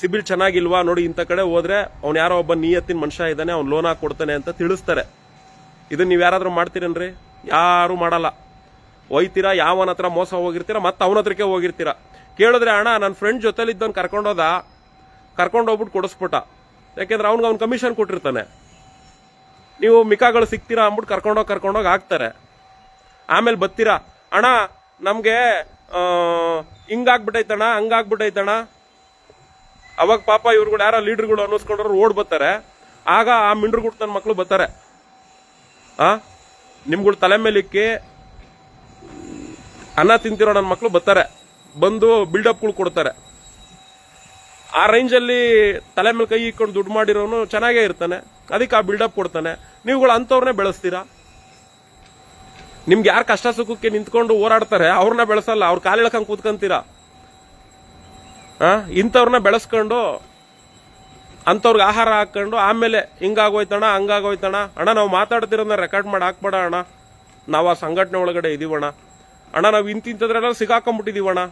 ಸಿಬಿಲ್ ಚೆನ್ನಾಗಿಲ್ವಾ ನೋಡಿ ಇಂಥ ಕಡೆ ಹೋದ್ರೆ ಅವ್ನು ಯಾರೋ ಒಬ್ಬ ನಿಯತ್ತಿನ ಮನುಷ್ಯ ಇದ್ದಾನೆ, ಅವ್ನು ಲೋನ್ ಹಾಕಿ ಕೊಡ್ತಾನೆ ಅಂತ ತಿಳಿಸ್ತಾರೆ. ಇದನ್ನ ನೀವು ಯಾರಾದರೂ ಮಾಡ್ತೀರೇನ್ರಿ? ಯಾರು ಮಾಡಲ್ಲ. ಒಯ್ತೀರಾ ಯಾವನ ಹತ್ರ ಮೋಸ ಹೋಗಿರ್ತೀರಾ, ಮತ್ತೆ ಅವನ ಹತ್ರಕ್ಕೆ ಹೋಗಿರ್ತೀರಾ. ಕೇಳಿದ್ರೆ, ಅಣ್ಣ ನನ್ನ ಫ್ರೆಂಡ್ ಜೊತೆಲಿ ಇದ್ದವ್ನು ಕರ್ಕೊಂಡೋದ ಕರ್ಕೊಂಡು ಹೋಗ್ಬಿಟ್ಟು ಕೊಡಿಸ್ಬಿಟ್ಟ ಯಾಕೆಂದ್ರೆ ಅವ್ನಿಗೆ ಅವ್ನು ಕಮಿಷನ್ ಕೊಟ್ಟಿರ್ತಾನೆ. ನೀವು ಮಿಕಾಗಳು ಸಿಗ್ತೀರಾ ಅಂದ್ಬಿಟ್ಟು ಕರ್ಕೊಂಡೋಗಿ ಕರ್ಕೊಂಡೋಗಿ ಹಾಕ್ತಾರೆ. ಆಮೇಲೆ ಬತ್ತೀರಾ? ಅಣ್ಣ, ನಮಗೆ ಹಿಂಗಾಗ್ಬಿಟ್ಟೈತಣ ಹಂಗಾಗ್ಬಿಟ್ಟೈತಣ ಅವಾಗ ಪಾಪ ಇವ್ರುಗಳು ಯಾರೋ ಲೀಡ್ರ್ಗಳು ಅನ್ನಿಸ್ಕೊಂಡ್ರು ಓಡ್ ಬರ್ತಾರೆ. ಆಗ ಆ ಮಿಂಡ್ರುಗುಡ್ ತನ್ನ ಮಕ್ಕಳು ಬರ್ತಾರೆ. ಆ? ನಿಮ್ಗಳು ತಲೆ ಮೇಲೆ ಇಕ್ಕಿ ಅನ್ನ ತಿಂತಿರೋ ನನ್ನ ಮಕ್ಕಳು ಬರ್ತಾರೆ. ಬಂದು ಬಿಲ್ಡಪ್ಗಳು ಕೊಡ್ತಾರೆ. ಆ ರೇಂಜಲ್ಲಿ ತಲೆ ಮೇಲೆ ಕೈ ಇಕ್ಕೊಂಡು ದುಡ್ಡು ಮಾಡಿರೋನು ಚೆನ್ನಾಗೇ ಇರ್ತಾನೆ. ಅದಕ್ಕೆ ಆ ಬಿಲ್ಡಪ್ ಕೊಡ್ತಾನೆ. ನೀವುಗಳು ಅಂಥವ್ರನ್ನೇ ಬೆಳೆಸ್ತೀರಾ? ನಿಮ್ಗೆ ಯಾರು ಕಷ್ಟ ಸುಖಕ್ಕೆ ನಿಂತ್ಕೊಂಡು ಓಡಾಡ್ತಾರೆ ಅವ್ರನ್ನ ಬೆಳೆಸಲ್ಲ, ಅವ್ರ ಕಾಲು ಇಳ್ಕಂಗೆ ಕೂತ್ಕೊಂತೀರಾ? ಇಂಥವ್ರನ್ನ ಬೆಳೆಸ್ಕೊಂಡು, ಅಂಥವ್ರಿಗೆ ಆಹಾರ ಹಾಕ್ಕೊಂಡು, ಆಮೇಲೆ ಹಿಂಗಾಗೋಯ್ತಣ, ಹಂಗಾಗೋಯ್ತಣ, ಅಣ್ಣ ನಾವು ಮಾತಾಡ್ತಿರೋದನ್ನ ರೆಕಾರ್ಡ್ ಮಾಡಿ ಹಾಕ್ಬೇಡ ಅಣ್ಣ. ನಾವು ಆ ಸಂಘಟನೆ ಒಳಗಡೆ ಇದೀವಣ್ಣ. ಅಣ್ಣ ನಾವು ಇಂತಿಂತದ್ರೆಲ್ಲ ಸಿಗಾಕೊಂಡ್ಬಿಟ್ಟಿದೀವಣ್ಣ.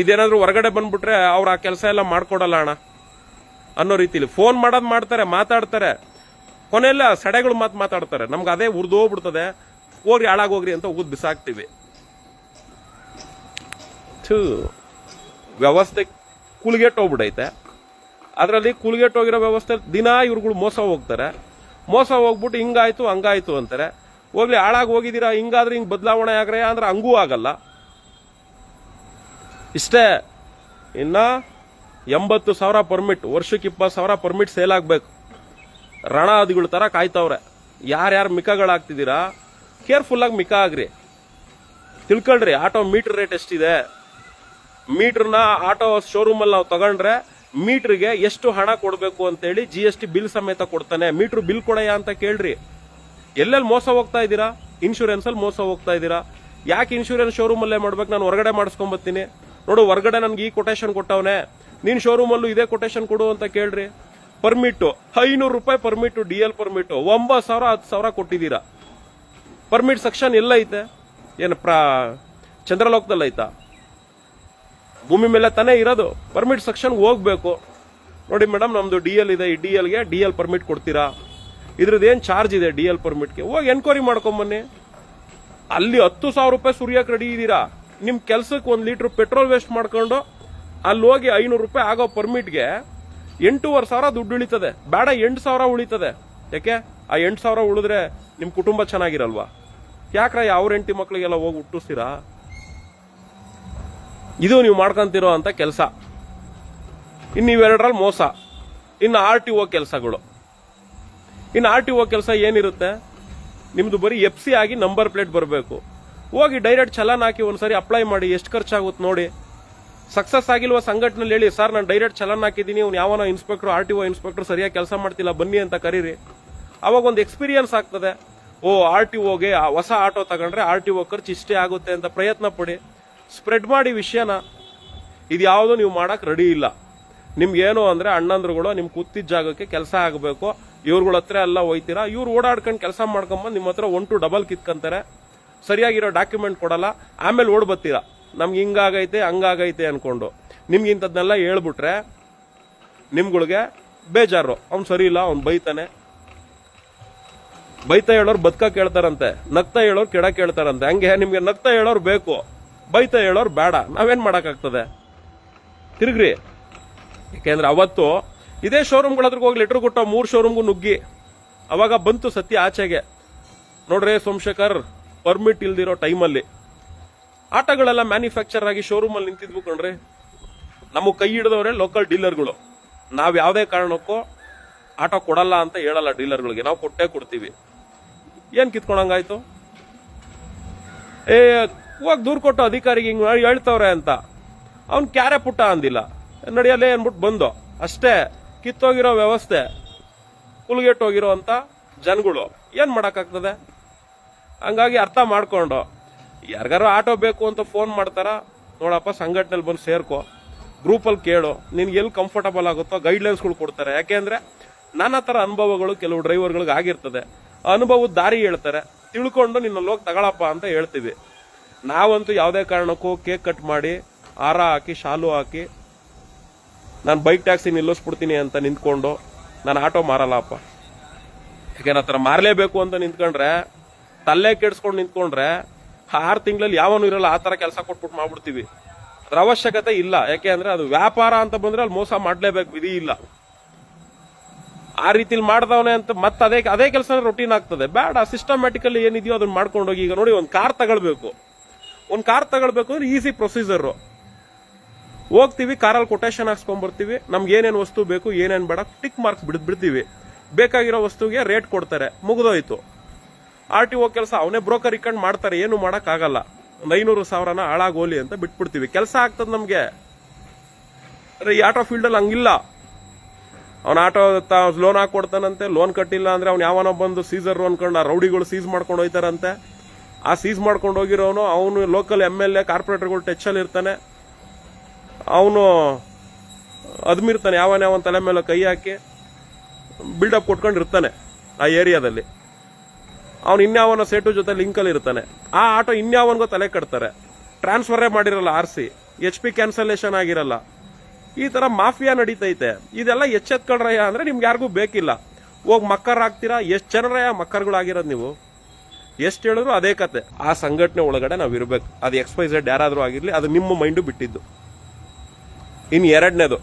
ಇದೇನಾದ್ರೂ ಹೊರಗಡೆ ಬಂದ್ಬಿಟ್ರೆ ಅವ್ರು ಆ ಕೆಲಸ ಎಲ್ಲ ಮಾಡ್ಕೊಡಲ್ಲ ಅಣ್ಣ. ಅನ್ನೋ ರೀತಿಲಿ. ಫೋನ್ ಮಾಡೋದು ಮಾಡ್ತಾರೆ, ಮಾತಾಡ್ತಾರೆ. ಕೊನೆಯಲ್ಲ ಸಡೆಗಳು ಮಾತು ಮಾತಾಡ್ತಾರೆ. ನಮ್ಗೆ ಅದೇ ಉರ್ದೋಗ್ಬಿಡ್ತದೆ ಹೋಗ್ರಿ ಹಾಳಾಗೋಗ್ರಿ ಅಂತ ಉಗಿದ್ ಬಿಸಾಕ್ತೀವಿ. ವ್ಯವಸ್ಥೆ ಕುಲ್ಗೆಟ್ಟೋಗ್ಬಿಡೈತೆ ಅದರಲ್ಲಿ ಕುಲ್ಗೆಟ್ಟೋಗಿರೋ ವ್ಯವಸ್ಥೆ, ದಿನ ಇವ್ರುಗಳು ಮೋಸ ಹೋಗ್ತಾರೆ. ಮೋಸ ಹೋಗ್ಬಿಟ್ಟು ಹಿಂಗಾಯ್ತು, ಹಂಗಾಯ್ತು ಅಂತಾರೆ. ಹೋಗ್ಲಿ, ಹಾಳಾಗಿ ಹೋಗಿದ್ದೀರಾ, ಹಿಂಗಾದ್ರೆ ಹಿಂಗೆ ಬದಲಾವಣೆ ಆಗ್ರೆ ಅಂದ್ರೆ ಹಂಗೂ ಆಗಲ್ಲ. ಇಷ್ಟೇ, ಇನ್ನ ಎಂಬತ್ತು ಸಾವಿರ ಪರ್ಮಿಟ್ ವರ್ಷಕ್ಕೆ ಇಪ್ಪತ್ತು ಸಾವಿರ ಪರ್ಮಿಟ್ ಸೇಲ್ ಆಗ್ಬೇಕು. ರಣಾದಿಗಳ ತರ ಕಾಯ್ತವ್ರೆ. ಯಾರ್ಯಾರು ಕೇರ್ಫುಲ್ ಆಗಿ ಮಿಕ ಆಗ್ರಿ. ತಿಳ್ಕೊಳ್ರಿ ಆಟೋ ಮೀಟರ್ ರೇಟ್ ಎಷ್ಟಿದೆ. ಮೀಟರ್ನ ಆಟೋ ಶೋರೂಮಲ್ಲಿ ನಾವು ತಗೊಂಡ್ರೆ ಮೀಟರ್ಗೆ ಎಷ್ಟು ಹಣ ಕೊಡಬೇಕು ಅಂತೇಳಿ ಜಿ ಎಸ್ ಟಿ ಬಿಲ್ ಸಮೇತ ಕೊಡ್ತಾನೆ. ಮೀಟರ್ ಬಿಲ್ ಕೊಡಯ ಅಂತ ಕೇಳ್ರಿ. ಎಲ್ಲೆಲ್ಲಿ ಮೋಸ ಹೋಗ್ತಾ ಇದ್ದೀರಾ? ಇನ್ಶೂರೆನ್ಸ್ ಅಲ್ಲಿ ಮೋಸ ಹೋಗ್ತಾ ಇದ್ದೀರಾ? ಯಾಕೆ ಇನ್ಶೂರೆನ್ಸ್ ಶೋರೂಮ್ ಅಲ್ಲೇ ಮಾಡ್ಬೇಕು? ನಾನು ಹೊರಗಡೆ ಮಾಡಿಸ್ಕೊಂಬತ್ತೀನಿ. ನೋಡು, ಹೊರಗಡೆ ನನ್ಗೆ ಈ ಕೊಟೇಶನ್ ಕೊಟ್ಟವನೆ. ನೀನ್ ಶೋರೂಮ್ ಅಲ್ಲೂ ಇದೇ ಕೊಟೇಶನ್ ಕೊಡು ಅಂತ ಕೇಳ್ರಿ. ಪರ್ಮಿಟ್ ಐನೂರು ರೂಪಾಯಿ ಪರ್ಮಿಟ್ ಡಿ ಎಲ್ ಪರ್ಮಿಟ್ ಒಂಬತ್ತು ಸಾವಿರ, ಹತ್ತು ಸಾವಿರ ಕೊಟ್ಟಿದ್ದೀರಾ. ಪರ್ಮಿಟ್ ಸೆಕ್ಷನ್ ಎಲ್ಲ ಐತೆ. ಏನು ಪ್ರಾ, ಚಂದ್ರಲೋಕದಲ್ಲಿ ಐತಾ? ಭೂಮಿ ಮೇಲೆ ತಾನೇ ಇರೋದು. ಪರ್ಮಿಟ್ ಸೆಕ್ಷನ್ಗೆ ಹೋಗ್ಬೇಕು. ನೋಡಿ ಮೇಡಮ್ ನಮ್ದು ಡಿ ಎಲ್ ಇದೆ. ಈ ಡಿ ಎಲ್ಗೆ ಡಿ ಎಲ್ ಪರ್ಮಿಟ್ ಕೊಡ್ತೀರಾ? ಇದ್ರದ್ದು ಏನು ಚಾರ್ಜ್ ಇದೆ ಡಿ ಎಲ್ ಪರ್ಮಿಟ್ಗೆ ಹೋಗಿ ಎನ್ಕ್ವೈರಿ ಮಾಡ್ಕೊಂಬನ್ನಿ. ಅಲ್ಲಿ ಹತ್ತು ಸಾವಿರ ರೂಪಾಯಿ ಸುರಿಯಕ್ಕೆ ರೆಡಿ ಇದ್ದೀರಾ ನಿಮ್ಮ ಕೆಲ್ಸಕ್ಕೆ ಒಂದು ಲೀಟ್ರ್ ಪೆಟ್ರೋಲ್ ವೇಸ್ಟ್ ಮಾಡ್ಕೊಂಡು ಅಲ್ಲಿ ಹೋಗಿ ಐನೂರು ರೂಪಾಯಿ ಆಗೋ ಪರ್ಮಿಟ್ಗೆ ಎಂಟೂವರೆ ಸಾವಿರ ದುಡ್ಡು ಉಳಿತದೆ. ಬೇಡ, ಎಂಟು ಸಾವಿರ ಉಳಿತದೆ. ಯಾಕೆ? ಆ ಎಂಟು ಸಾವಿರ ಉಳಿದ್ರೆ ನಿಮ್ಮ ಕುಟುಂಬ ಚೆನ್ನಾಗಿರಲ್ವಾ? ಯಾಕ್ರ ಯಾವ ಎಂಟಿ ಮಕ್ಳಿಗೆಲ್ಲ ಹೋಗಿ ಹುಟ್ಟಿಸ್ತೀರಾ? ಇದು ನೀವು ಮಾಡ್ಕೊಂತಿರೋ ಅಂತ ಕೆಲಸ. ಇನ್ನು ಇವೆರಡರಲ್ಲಿ ಮೋಸ. ಇನ್ನು ಆರ್ ಟಿ ಒ ಕೆಲಸಗಳು. ಇನ್ನು ಆರ್ ಟಿ ಒ ಕೆಲಸ ಏನಿರುತ್ತೆ? ನಿಮ್ದು ಬರೀ ಎಫ್ ಸಿ ಆಗಿ ನಂಬರ್ ಪ್ಲೇಟ್ ಬರಬೇಕು. ಹೋಗಿ ಡೈರೆಕ್ಟ್ ಚಲನ್ ಹಾಕಿ ಒಂದ್ಸರಿ ಅಪ್ಲೈ ಮಾಡಿ, ಎಷ್ಟು ಖರ್ಚಾಗುತ್ತೆ ನೋಡಿ. ಸಕ್ಸಸ್ ಆಗಿಲ್ವ ಸಂಘಟನೆಯಲ್ಲಿ ಹೇಳಿ, ಸರ್, ನಾನು ಡೈರೆಕ್ಟ್ ಚಲನ್ ಹಾಕಿದ್ದೀನಿ ಅವ್ನು ಯಾವನೋ inspector, R T O inspector ಸರಿಯಾಗಿ ಕೆಲಸ ಮಾಡ್ತಿಲ್ಲ, ಬನ್ನಿ ಅಂತ ಕರೀರಿ. ಅವಾಗ ಒಂದು ಎಕ್ಸ್ಪೀರಿಯನ್ಸ್ ಆಗ್ತದೆ. ಓ, ಆರ್ ಟಿ ಒಗೆ ಹೊಸ ಆಟೋ ತಗೊಂಡ್ರೆ ಆರ್ ಟಿ ಒ ಖರ್ಚು ಇಷ್ಟೇ ಆಗುತ್ತೆ ಅಂತ ಪ್ರಯತ್ನ ಪಡಿ. ಸ್ಪ್ರೆಡ್ ಮಾಡಿ ವಿಷಯನ. ಇದು ಯಾವುದು ನೀವು ಮಾಡೋಕ್ಕೆ ರೆಡಿ ಇಲ್ಲ. ನಿಮ್ಗೇನು ಅಂದರೆ ಅಣ್ಣಂದ್ರುಗಳು ನಿಮ್ಮ ಕೂತಿದ್ದ ಜಾಗಕ್ಕೆ ಕೆಲಸ ಆಗಬೇಕು. ಇವ್ರುಗಳ ಹತ್ರ ಎಲ್ಲ ಹೋಯ್ತೀರಾ ಇವ್ರು ಓಡಾಡ್ಕೊಂಡು ಕೆಲಸ ಮಾಡ್ಕೊಂಬಂದು ನಿಮ್ಮ ಹತ್ರ ಒನ್ ಟು ಡಬಲ್ ಕಿತ್ಕೊಂತಾರೆ. ಸರಿಯಾಗಿರೋ ಡಾಕ್ಯುಮೆಂಟ್ ಕೊಡಲ್ಲ, ಆಮೇಲೆ ಓಡ್ ಬರ್ತೀರಾ ನಮ್ಗೆ ಹಿಂಗಾಗೈತೆ, ಹಂಗಾಗೈತೆ ಅನ್ಕೊಂಡು. ನಿಮ್ಗೆ ಇಂಥದ್ನೆಲ್ಲ ಹೇಳ್ಬಿಟ್ರೆ ನಿಮ್ಗಳಿಗೆ ಬೇಜಾರು. ಅವ್ನು ಸರಿ ಇಲ್ಲ, ಅವ್ನು ಬೈತಾನೆ. ಬೈತಾ ಹೇಳೋರು ಬದುಕ ಕೇಳ್ತಾರಂತೆ. ನಗ್ತಾ ಹೇಳೋರು ಕೆಡ ಕೇಳ್ತಾರಂತೆ. ಹಂಗೆ ನಿಮ್ಗೆ ನಗ್ತಾ ಹೇಳೋರು ಬೇಕು. ಬೈತಾ ಹೇಳೋರು ಬೇಡ. ನಾವೇನ್ ಮಾಡೋಕ್ಕಾಗ್ತದೆ? ತಿರುಗ್ರಿ. ಯಾಕೆಂದ್ರೆ ಅವತ್ತು ಇದೇ ಶೋರೂಮ್ಗಳ ಹತ್ರಕ್ಕೆ ಹೋಗಿ ಲೆಟ್ರ್ ಕೊಟ್ಟ ಮೂರು ಶೋರೂಮ್ಗೂ ನುಗ್ಗಿ. ಅವಾಗ ಬಂತು ಸತ್ಯ ಆಚೆಗೆ. ನೋಡ್ರಿ ಸೋಮಶೇಖರ್ ಪರ್ಮಿಟ್ ಇಲ್ದಿರೋ ಟೈಮಲ್ಲಿ ಆಟೋಗಳೆಲ್ಲ ಮ್ಯಾನುಫ್ಯಾಕ್ಚರ್ ಆಗಿ ಶೋರೂಮ್ ಅಲ್ಲಿ ನಿಂತಿದ್ವು ಕಣ್ರಿ. ನಮಗೆ ಕೈ ಹಿಡಿದವ್ರೆ ಲೋಕಲ್ ಡೀಲರ್ಗಳು ನಾವು ಯಾವುದೇ ಕಾರಣಕ್ಕೂ ಆಟೋ ಕೊಡಲ್ಲ ಅಂತ ಹೇಳಲ್ಲ ಡೀಲರ್ಗಳಿಗೆ ನಾವು ಕೊಟ್ಟೇ ಕೊಡ್ತೀವಿ. ಏನು ಕಿತ್ಕೊಳಂಗಾಯ್ತು ಏ ಹೋಗಿ ದೂರು ಕೊಟ್ಟು ಅಧಿಕಾರಿಗೆ ಹಿಂಗೆ ಹೇಳ್ತವ್ರೆ ಅಂತ. ಅವ್ನು ಕ್ಯಾರೆ ಪುಟ್ಟ ಅಂದಿಲ್ಲ. ನಡೆಯಲ್ಲೇ ಅಂದ್ಬಿಟ್ಟು ಬಂದು. ಅಷ್ಟೇ, ಕಿತ್ತೋಗಿರೋ ವ್ಯವಸ್ಥೆ, ಕುಲ್ಗೆಟ್ಟೋಗಿರೋ ಅಂತ ಜನಗಳು. ಏನು ಮಾಡಕ್ಕಾಗ್ತದೆ? ಹಂಗಾಗಿ ಅರ್ಥ ಮಾಡ್ಕೊಂಡು, ಯಾರಿಗಾರು ಆಟೋ ಬೇಕು ಅಂತ ಫೋನ್ ಮಾಡ್ತಾರ, ನೋಡಪ್ಪ ಸಂಘಟನೆಯಲ್ಲಿ ಬಂದು ಸೇರ್ಕೋ ಗ್ರೂಪಲ್ಲಿ ಕೇಳು, ನಿನ್ಗೆ ಎಲ್ಲಿ ಕಂಫರ್ಟಬಲ್ ಆಗುತ್ತೋ ಗೈಡ್ಲೈನ್ಸ್ಗಳು ಕೊಡ್ತಾರೆ. ಯಾಕೆಂದ್ರೆ ನಾನಾ ಥರ ಅನುಭವಗಳು ಕೆಲವು ಡ್ರೈವರ್ಗಳಿಗೆ ಆಗಿರ್ತದೆ. ಅನುಭವದ ದಾರಿ ಹೇಳ್ತಾರೆ. ತಿಳ್ಕೊಂಡು ನಿನ್ನಲ್ಲಿ ಹೋಗಿ ತಗೊಳಪ್ಪ ಅಂತ ಹೇಳ್ತೀವಿ. ನಾವಂತೂ ಯಾವುದೇ ಕಾರಣಕ್ಕೂ ಕೇಕ್ ಕಟ್ ಮಾಡಿ, ಹಾರ ಹಾಕಿ, ಶಾಲು ಹಾಕಿ, ನಾನು ಬೈಕ್ ಟ್ಯಾಕ್ಸಿ ನಿಲ್ಲಿಸ್ಬಿಡ್ತೀನಿ ಅಂತ ನಿಂತ್ಕೊಂಡು, ನಾನು ಆಟೋ ಮಾರಲ್ಲಪ್ಪ. ಯಾಕೆ ಆ ಥರ ಮಾರಲೇಬೇಕು ಅಂತ ನಿಂತ್ಕೊಂಡ್ರೆ ತಲ್ಲೆ ಕೆಡ್ಸ್ಕೊಂಡು ನಿಂತ್ಕೊಂಡ್ರೆ ಆರು ತಿಂಗಳಲ್ಲಿ ಯಾವನು ಇರಲ್ಲ, ಆ ಥರ ಕೆಲಸ ಕೊಟ್ಬಿಟ್ಟು ಮಾಡ್ಬಿಡ್ತೀವಿ. ಅದ್ರ ಅವಶ್ಯಕತೆ ಇಲ್ಲ. ಯಾಕೆ ಅಂದ್ರೆ ಅದು ವ್ಯಾಪಾರ ಅಂತ ಬಂದ್ರೆ ಅಲ್ಲಿ ಮೋಸ ಮಾಡ್ಲೇಬೇಕು, ವಿಧಿ ಇಲ್ಲ. ಆ ರೀತಿಲಿ ಮಾಡ್ದವನೆ ಅಂತ ಮತ್ತೆ ಅದೇ ಅದೇ ಕೆಲಸ ರೊಟೀನ್ ಆಗ್ತದೆ. ಬೇಡ ಸಿಸ್ಟಮ್ಯಾಟಿಕಲಿ ಏನಿದೆಯೋ ಅದನ್ನ ಮಾಡ್ಕೊಂಡು ಹೋಗಿ ಈಗ ನೋಡಿ ಒಂದು ಕಾರ್ ತಗೊಳ್ಬೇಕು. ಒಂದು ಕಾರ್ ತಗೊಳ್ಬೇಕು ಅಂದ್ರೆ ಈಸಿ ಪ್ರೊಸೀಜರ್ ಹೋಗ್ತೀವಿ, ಕಾರಲ್ಲಿ ಕೊಟೇಶನ್ ಹಾಕ್ಸ್ಕೊಂಡ್ಬರ್ತೀವಿ. ನಮ್ಗೆ ಏನೇನು ವಸ್ತು ಬೇಕು, ಏನೇನು ಬೇಡ ಟಿಕ್ ಮಾರ್ಕ್ಸ್ ಬಿಡ್ದು ಬಿಡ್ತೀವಿ. ಬೇಕಾಗಿರೋ ವಸ್ತುಗೆ ರೇಟ್ ಕೊಡ್ತಾರೆ. ಮುಗಿದೋಯ್ತು. ಆರ್ ಟಿ ಒ ಕೆಲಸ ಅವನೇ ಬ್ರೋಕರ್ ಇಕ್ಕಂಡ್ ಮಾಡ್ತಾರೆ, ಏನು ಆಗಲ್ಲ. ಒಂದು ಐನೂರು ಸಾವಿರನ ಹಾಳಾಗೋಲಿ ಅಂತ ಬಿಟ್ಬಿಡ್ತೀವಿ. ಕೆಲಸ ಆಗ್ತದೆ ನಮಗೆ. ಈ ಆಟೋ ಫೀಲ್ಡಲ್ಲಿ ಹಂಗಿಲ್ಲ. ಅವನ ಆಟೋ ಲೋನ್ ಹಾಕೊಡ್ತಾನಂತೆ, ಲೋನ್ ಕಟ್ಟಿಲ್ಲ ಅಂದ್ರೆ ಅವ್ನು ಯಾವನೋ ಬಂದು ಸೀಸರ್ ಅನ್ಕೊಂಡು ಆ ರೌಡಿಗಳು ಸೀಸ್ ಮಾಡ್ಕೊಂಡು ಹೋಯ್ತಾರಂತೆ. ಆ ಸೀಸ್ ಮಾಡ್ಕೊಂಡು ಹೋಗಿರೋನು, ಅವನು ಲೋಕಲ್ ಎಂ ಎಲ್ ಎ, ಕಾರ್ಪೊರೇಟರ್ಗಳು ಅಲ್ಲಿ ಇರ್ತಾನೆ. ಅವನು ಅದ್ಮಿರ್ತಾನೆ, ಯಾವನ ಯಾವ ತಲೆ ಮೇಲೆ ಕೈ ಹಾಕಿ. ಬಿಲ್ಡಪ್ ಕೊಟ್ಕೊಂಡಿರ್ತಾನೆ ಆ ಏರಿಯಾದಲ್ಲಿ. ಅವನು ಇನ್ಯಾವನ ಸೇಟು ಜೊತೆ ಲಿಂಕಲ್ಲಿ ಇರ್ತಾನೆ. ಆ ಆಟೋ ಇನ್ಯಾವನ್ಗೂ ತಲೆ ಕಟ್ತಾರೆ ಟ್ರಾನ್ಸ್ಫರೇ ಮಾಡಿರಲ್ಲ R C H P cancellation ಆಗಿರಲ್ಲ. ಈ ತರ ಮಾಫಿಯಾ ನಡೀತೈತೆ. ಇದೆಲ್ಲ ಎಚ್ಚೆತ್ಕೊಂಡ್ರಯ್ಯ ಅಂದ್ರೆ ನಿಮ್ಗೆ ಯಾರಿಗೂ ಬೇಕಿಲ್ಲ. ಹೋಗಿ ಮಕ್ಕರ್ ಎಷ್ಟು ಜನರಯ್ಯ ಮಕ್ಕರ್ಗಳಾಗಿರೋದು ನೀವು? ಎಷ್ಟು ಹೇಳಿದ್ರು ಅದೇ ಕತೆ. ಆ ಸಂಘಟನೆ ಒಳಗಡೆ ನಾವು ಇರ್ಬೇಕು. ಅದು ಎಕ್ಸ್ಪೈಸೆಡ್ ಯಾರಾದರೂ ಆಗಿರಲಿ, ಅದು ನಿಮ್ಮ ಮೈಂಡು ಬಿಟ್ಟಿದ್ದು. ಇನ್ನು ಎರಡನೇದು.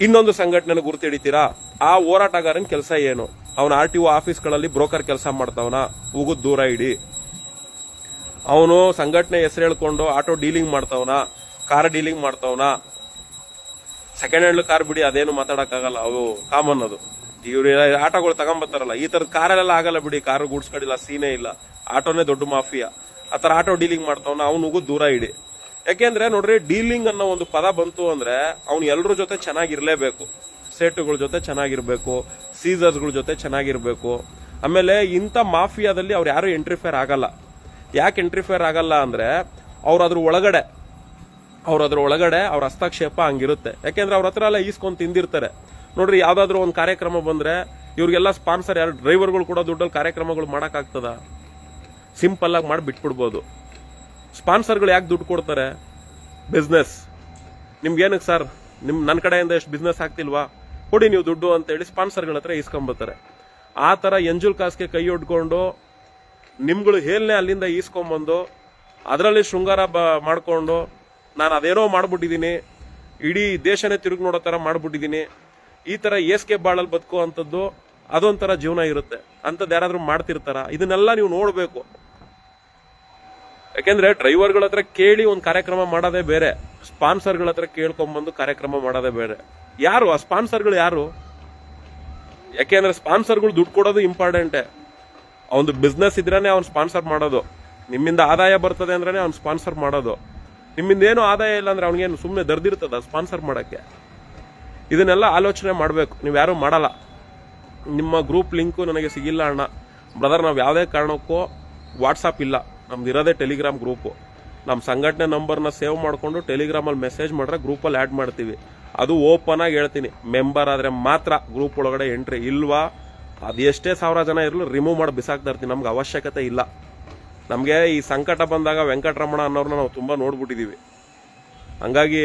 ಇನ್ನೊಂದು ಸಂಘಟನೆ ಗುರುತಿಡಿತೀರಾ ಆ ಹೋರಾಟಗಾರನ ಕೆಲಸ ಏನು? ಅವನ ಆರ್ ಟಿ ಒ ಆಫೀಸ್ಗಳಲ್ಲಿ ಬ್ರೋಕರ್ ಕೆಲಸ ಮಾಡ್ತಾವನ, ಉಗುದ್ ದೂರ ಇಡಿ. ಅವನು ಸಂಘಟನೆ ಹೆಸರು ಹೇಳ್ಕೊಂಡು ಆಟೋ ಡೀಲಿಂಗ್ ಮಾಡ್ತಾವನ, ಕಾರ್ ಡೀಲಿಂಗ್ ಮಾಡ್ತಾವನ. ಸೆಕೆಂಡ್ ಹ್ಯಾಂಡ್ ಕಾರ್ ಬಿಡಿ, ಅದೇನು ಮಾತಾಡಕ್ಕಾಗಲ್ಲ, ಅವು ಕಾಮನ್ ಅದು. ಇವ್ರು ಆಟೋಗಳು ತಗೊಂಬತ್ತಾರಲ್ಲ, ಈ ತರದ ಕಾರಲ್ಲೆಲ್ಲ ಆಗಲ್ಲ ಬಿಡಿ, ಕಾರು ಗುಡ್ಸ್ಕಡಿಲ್ಲ ಸೀನೇ ಇಲ್ಲ. ಆಟೋನೇ ದೊಡ್ಡ ಮಾಫಿಯಾ. ಆ ತರ ಆಟೋ ಡೀಲಿಂಗ್ ಮಾಡ್ತಾವನ ಅವನಿಗೂ ದೂರ ಇಡಿ. ಯಾಕೆಂದ್ರೆ ನೋಡ್ರಿ, ಡೀಲಿಂಗ್ ಅನ್ನೋ ಒಂದು ಪದ ಬಂತು ಅಂದ್ರೆ ಅವ್ನು ಎಲ್ಲರ ಜೊತೆ ಚೆನ್ನಾಗಿರ್ಲೇಬೇಕು ಸೇಟುಗಳ ಜೊತೆ ಚೆನ್ನಾಗಿರ್ಬೇಕು, ಸೀಸರ್ಸ್ಗಳ ಜೊತೆ ಚೆನ್ನಾಗಿರ್ಬೇಕು. ಆಮೇಲೆ ಇಂಥ ಮಾಫಿಯಾದಲ್ಲಿ ಅವ್ರು ಯಾರು ಎಂಟ್ರಿಫೇರ್ ಆಗಲ್ಲ. ಯಾಕೆ ಎಂಟ್ರಿಫೇರ್ ಆಗಲ್ಲ ಅಂದರೆ ಅವ್ರು ಅದ್ರ ಒಳಗಡೆ, ಅವ್ರ ಅದ್ರ ಒಳಗಡೆ ಅವ್ರ ಹಸ್ತಕ್ಷೇಪ ಹಂಗಿರುತ್ತೆ. ಯಾಕೆಂದ್ರೆ ಅವ್ರ ಹತ್ರ ಎಲ್ಲ ಈಸ್ಕೊಂಡು ತಿಂದಿರ್ತಾರೆ. ನೋಡ್ರಿ, ಯಾವ್ದಾದ್ರು ಒಂದು ಕಾರ್ಯಕ್ರಮ ಬಂದ್ರೆ ಇವ್ರಿಗೆಲ್ಲ ಸ್ಪಾನ್ಸರ್ ಯಾರು, ಡ್ರೈವರ್ಗಳು ಕೂಡ ದುಡ್ಡಲ್ಲಿ ಕಾರ್ಯಕ್ರಮಗಳು ಮಾಡೋಕ್ಕಾಗ್ತದ? ಸಿಂಪಲ್ ಆಗಿ ಮಾಡಿ ಬಿಟ್ಬಿಡ್ಬೋದು. ಸ್ಪಾನ್ಸರ್ಗಳು ಯಾಕೆ ದುಡ್ಡು ಕೊಡ್ತಾರೆ? ಬಿಸ್ನೆಸ್. ನಿಮ್ಗೇನಕ್ಕೆ ಸರ್? ನಿಮ್ಮ ನನ್ನ ಕಡೆಯಿಂದ ಎಷ್ಟು ಬಿಸ್ನೆಸ್ ಆಗ್ತಿಲ್ವಾ? ಕೊಡಿ ನೀವು ದುಡ್ಡು ಅಂತ ಹೇಳಿ ಸ್ಪಾನ್ಸರ್ಗಳ ಹತ್ರ ಈಸ್ಕೊಂಬರ್ತಾರೆ ಆ ತರ ಎಂಜುಲ್ ಕಾಸ್ಗೆ ಕೈ ಒಡ್ಕೊಂಡು ನಿಮ್ಗಳು ಹೇಲ್ನೆ ಅಲ್ಲಿಂದ ಈಸ್ಕೊಂಬಂದು ಅದರಲ್ಲಿ ಶೃಂಗಾರ ಬ ಮಾಡ್ಕೊಂಡು, ನಾನು ಅದೇನೋ ಮಾಡ್ಬಿಟ್ಟಿದ್ದೀನಿ ಇಡೀ ದೇಶನೇ ತಿರುಗಿ ನೋಡೋ ಥರ ಮಾಡ್ಬಿಟ್ಟಿದ್ದೀನಿ ಈ ತರ ಏಸ್ಕೆ ಬಾಳಲ್ಲಿ ಬದುಕೋ ಅಂಥದ್ದು, ಅದೊಂಥರ ಜೀವನ ಇರುತ್ತೆ. ಅಂಥದ್ದು ಯಾರಾದರೂ ಮಾಡ್ತಿರ್ತಾರ? ಇದನ್ನೆಲ್ಲ ನೀವು ನೋಡಬೇಕು. ಯಾಕೆಂದ್ರೆ ಡ್ರೈವರ್ಗಳ ಹತ್ರ ಕೇಳಿ ಒಂದು ಕಾರ್ಯಕ್ರಮ ಮಾಡೋದೇ ಬೇರೆ ಸ್ಪಾನ್ಸರ್ಗಳ ಹತ್ರ ಕೇಳ್ಕೊಂಬಂದು ಕಾರ್ಯಕ್ರಮ ಮಾಡೋದೇ ಬೇರೆ. ಯಾರು? ಆ ಸ್ಪಾನ್ಸರ್ಗಳು ಯಾರು? ಯಾಕೆಂದ್ರೆ ಸ್ಪಾನ್ಸರ್ಗಳು ದುಡ್ಡು ಕೊಡೋದು ಇಂಪಾರ್ಟೆಂಟೆ. ಅವನು ಬಿಸ್ನೆಸ್ ಇದ್ರೇ ಅವ್ನು ಸ್ಪಾನ್ಸರ್ ಮಾಡೋದು. ನಿಮ್ಮಿಂದ ಆದಾಯ ಬರ್ತದೆ ಅಂದ್ರೆ ಅವ್ನು ಸ್ಪಾನ್ಸರ್ ಮಾಡೋದು. ನಿಮ್ಮಿಂದ ಏನು ಆದಾಯ ಇಲ್ಲ ಅಂದ್ರೆ ಅವ್ನಿಗೇನು ಸುಮ್ಮನೆ ದರ್ದಿರ್ತದ ಸ್ಪಾನ್ಸರ್ ಮಾಡೋಕ್ಕೆ? ಇದನ್ನೆಲ್ಲ ಆಲೋಚನೆ ಮಾಡಬೇಕು. ನೀವು ಯಾರೂ ಮಾಡಲ್ಲ. ನಿಮ್ಮ ಗ್ರೂಪ್ ಲಿಂಕು ನನಗೆ ಸಿಗಿಲ್ಲ ಅಣ್ಣ. ಬ್ರದರ್ ನಾವು ಯಾವುದೇ ಕಾರಣಕ್ಕೂ ವಾಟ್ಸಪ್ ಇಲ್ಲ. ನಮ್ದು ಇರೋದೇ ಟೆಲಿಗ್ರಾಮ್ ಗ್ರೂಪು ನಮ್ಮ ಸಂಘಟನೆ ನಂಬರ್ನ ಸೇವ್ ಮಾಡಿಕೊಂಡು ಟೆಲಿಗ್ರಾಮಲ್ಲಿ ಮೆಸೇಜ್ ಮಾಡಿದ್ರೆ ಗ್ರೂಪಲ್ಲಿ ಆ್ಯಡ್ ಮಾಡ್ತೀವಿ. ಅದು ಓಪನ್ ಆಗಿ ಹೇಳ್ತೀನಿ. ಮೆಂಬರ್ ಆದರೆ ಮಾತ್ರ ಗ್ರೂಪ್ ಒಳಗಡೆ ಎಂಟ್ರಿ ಇಲ್ವಾ? ಅದು ಎಷ್ಟೇ ಸಾವಿರ ಜನ ಇರಲು ರಿಮೂವ್ ಮಾಡಿ ಬಿಸಾಕ್ತಾ ಇರ್ತೀನಿ. ನಮ್ಗೆ ಅವಶ್ಯಕತೆ ಇಲ್ಲ. ನಮಗೆ ಈ ಸಂಕಟ ಬಂದಾಗ ವೆಂಕಟರಮಣ ಅನ್ನೋರ್ನ ನಾವು ತುಂಬ ನೋಡ್ಬಿಟ್ಟಿದ್ದೀವಿ ಹಂಗಾಗಿ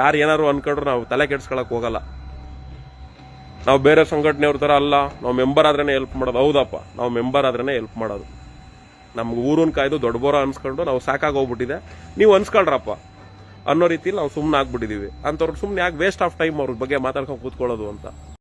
ಯಾರು ಏನಾದ್ರು ಅನ್ಕೊಂಡ್ರು ನಾವು ತಲೆ ಕೆಡ್ಸ್ಕೊಳಕ್ ಹೋಗಲ್ಲ. ನಾವು ಬೇರೆ ಸಂಘಟನೆಯವ್ರ ಥರ ಅಲ್ಲ. ನಾವು ಮೆಂಬರ್ ಆದ್ರೇ ಹೆಲ್ಪ್ ಮಾಡೋದು. ಹೌದಪ್ಪ. ನಾವು ಮೆಂಬರ್ ಆದ್ರೇನೆ ಹೆಲ್ಪ್ ಮಾಡೋದು. ನಮ್ಗೆ ಊರನ್ನ ಕಾಯ್ದು ದೊಡ್ಡ ಬೋರ ಅನ್ಸ್ಕೊಂಡು ನಾವು ಸಾಕಾಗಿ ಹೋಗ್ಬಿಟ್ಟಿದೆ. ನೀವು ಅನ್ಸ್ಕೊಳ್ರಪ್ಪ. ಅನ್ನೋ ರೀತಿಲಿ ನಾವು ಸುಮ್ಮನೆ ಆಗ್ಬಿಟ್ಟಿದೀವಿ ಅಂತವ್ರು ಸುಮ್ಮನೆ ಯಾಕೆ ವೇಸ್ಟ್ ಆಫ್ ಟೈಮ್ ಅವ್ರ ಬಗ್ಗೆ ಮಾತಾಡ್ಕೊಂಡು ಕೂತ್ಕೊಳ್ಳೋದು ಅಂತ.